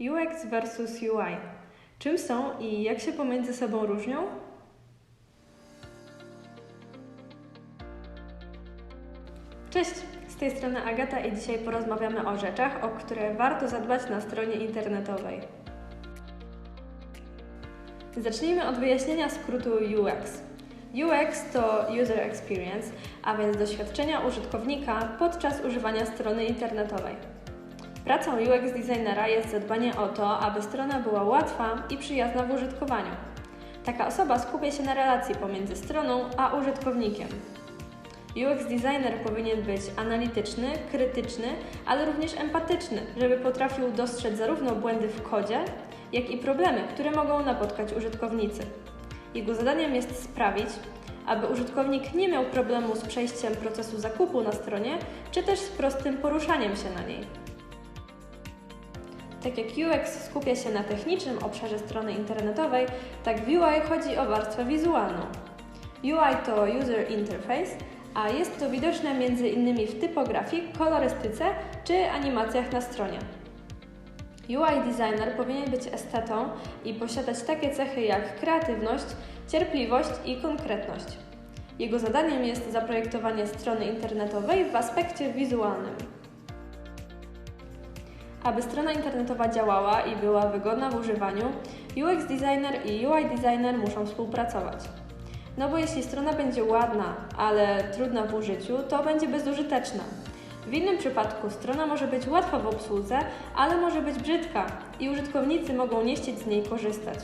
UX versus UI. Czym są i jak się pomiędzy sobą różnią? Cześć, z tej strony Agata i dzisiaj porozmawiamy o rzeczach, o które warto zadbać na stronie internetowej. Zacznijmy od wyjaśnienia skrótu UX. UX to User Experience, a więc doświadczenia użytkownika podczas używania strony internetowej. Pracą UX designera jest zadbanie o to, aby strona była łatwa i przyjazna w użytkowaniu. Taka osoba skupia się na relacji pomiędzy stroną a użytkownikiem. UX designer powinien być analityczny, krytyczny, ale również empatyczny, żeby potrafił dostrzec zarówno błędy w kodzie, jak i problemy, które mogą napotkać użytkownicy. Jego zadaniem jest sprawić, aby użytkownik nie miał problemu z przejściem procesu zakupu na stronie, czy też z prostym poruszaniem się na niej. Tak jak UX skupia się na technicznym obszarze strony internetowej, tak w UI chodzi o warstwę wizualną. UI to User Interface, a jest to widoczne m.in. w typografii, kolorystyce czy animacjach na stronie. UI designer powinien być estetą i posiadać takie cechy jak kreatywność, cierpliwość i konkretność. Jego zadaniem jest zaprojektowanie strony internetowej w aspekcie wizualnym. Aby strona internetowa działała i była wygodna w używaniu, UX designer i UI designer muszą współpracować. No bo jeśli strona będzie ładna, ale trudna w użyciu, to będzie bezużyteczna. W innym przypadku strona może być łatwa w obsłudze, ale może być brzydka i użytkownicy mogą nie chcieć z niej korzystać.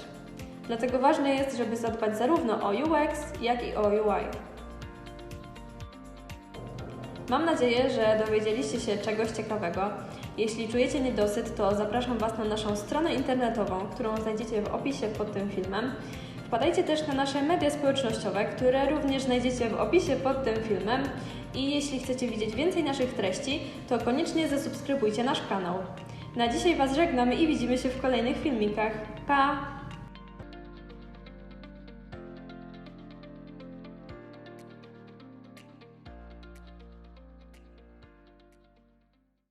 Dlatego ważne jest, żeby zadbać zarówno o UX, jak i o UI. Mam nadzieję, że dowiedzieliście się czegoś ciekawego. Jeśli czujecie niedosyt, to zapraszam Was na naszą stronę internetową, którą znajdziecie w opisie pod tym filmem. Wpadajcie też na nasze media społecznościowe, które również znajdziecie w opisie pod tym filmem. I jeśli chcecie widzieć więcej naszych treści, to koniecznie zasubskrybujcie nasz kanał. Na dzisiaj Was żegnamy i widzimy się w kolejnych filmikach. Pa!